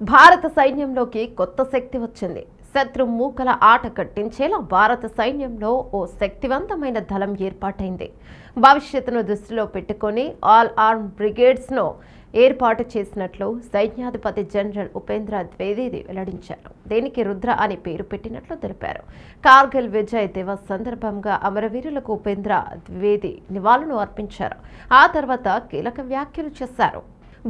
భారత సైన్యంలోకి కొత్త శక్తి వచ్చింది. శత్రు మూకల ఆట కట్టించేలా భారత సైన్యంలో ఓ శక్తివంతమైన దళం ఏర్పాటైంది. భవిష్యత్తును దృష్టిలో పెట్టుకొని ఆల్ ఆర్మ్ బ్రిగేడ్స్ను ఏర్పాటు చేసినట్లు సైన్యాధిపతి జనరల్ ఉపేంద్ర ద్వివేది వెల్లడించారు. దీనికి రుద్ర అని పేరు పెట్టినట్లు తెలిపారు. కార్గిల్ విజయ్ దివస్ సందర్భంగా అమరవీరులకు ఉపేంద్ర ద్వివేది నివాళులు అర్పించారు. ఆ తర్వాత కీలక వ్యాఖ్యలు చేశారు.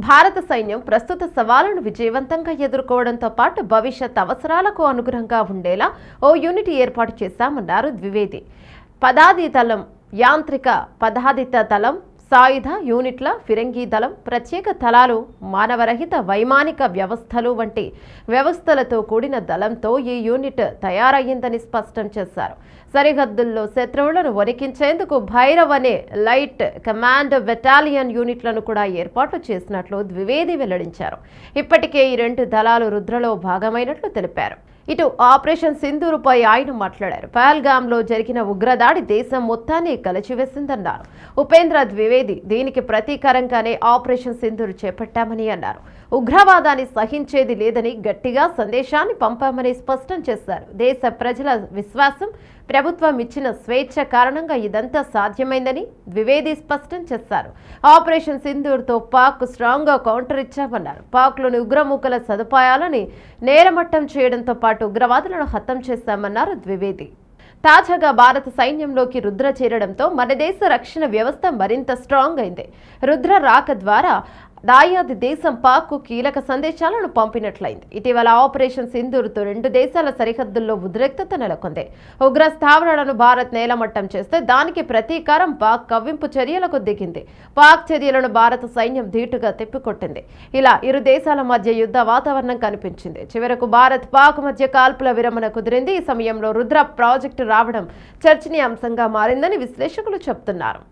భారత సైన్యం ప్రస్తుత సవాళ్ళను విజయవంతంగా ఎదుర్కోవడంతో పాటు భవిష్యత్ అవసరాలకు అనుగుణంగా ఉండేలా ఓ యూనిట్ ఏర్పాటు చేశామన్నారు ద్వివేది. పదాది తలం యాంత్రిక పదాదిత తలం సాయుధ యూనిట్ల ఫిరంగి దళం ప్రత్యేక దళాలు మానవరహిత వైమానిక వ్యవస్థలు వంటి వ్యవస్థలతో కూడిన దళంతో ఈ యూనిట్ తయారయ్యిందని స్పష్టం చేశారు. సరిహద్దుల్లో శత్రువులను వణికించేందుకు భైరవ్ అనే లైట్ కమాండ్ బెటాలియన్ యూనిట్లను కూడా ఏర్పాటు చేసినట్లు ద్వివేది వెల్లడించారు. ఇప్పటికే ఈ రెండు దళాలు రుద్రలో భాగమైనట్లు తెలిపారు. ఇటు ఆపరేషన్ సింధూరుపై ఆయన మాట్లాడారు. పహల్గామ్లో జరిగిన ఉగ్రదాడి దేశం మొత్తాన్ని కలిచివేసిందన్నారు. ఉపేంద్ర ద్వివేది దీనికి ప్రతీకారంగానే ఆపరేషన్ సింధూరు చేపట్టామని అన్నారు. ఉగ్రవాదాన్ని సహించేది లేదని గట్టిగా సందేశాన్ని పంపామని స్పష్టం చేశారు. దేశ ప్రజల విశ్వాసం ప్రభుత్వం ఇచ్చిన స్వేచ్ఛ కారణంగా ఇదంతా సాధ్యమైందని ద్వివేది స్పష్టం చేశారు. ఆపరేషన్ సింధూర్తో పాక్ స్ట్రాంగ్గా కౌంటర్ ఇచ్చామన్నారు. పాక్లోని ఉగ్రముఖల సదుపాయాలని నేరమట్టం చేయడంతో పాటు పాటు ఉగ్రవాదులను హతం చేశామన్నారు ద్వివేది. తాజాగా భారత సైన్యంలోకి రుద్ర చేరడంతో మన దేశ రక్షణ వ్యవస్థ మరింత స్ట్రాంగ్ అయింది. రుద్ర రాక ద్వారా దాయాది దేశం పాక్కు కీలక సందేశాలను పంపినట్లయింది. ఇటీవల ఆపరేషన్ సింధూర్తో రెండు దేశాల సరిహద్దుల్లో ఉద్రిక్తత నెలకొంది. ఉగ్ర స్థావరాలను భారత్ నేలమట్టం చేస్తే దానికి ప్రతీకారం పాక్ కవ్వింపు చర్యలకు దిగింది. పాక్ చర్యలను భారత సైన్యం ధీటుగా తిప్పికొట్టింది. ఇలా ఇరు దేశాల మధ్య యుద్ధ వాతావరణం కనిపించింది. చివరకు భారత్ పాక్ మధ్య కాల్పుల విరమణ కుదిరింది. ఈ సమయంలో రుద్ర ప్రాజెక్టు రావడం చర్చనీయాంశంగా మారిందని విశ్లేషకులు చెబుతున్నారు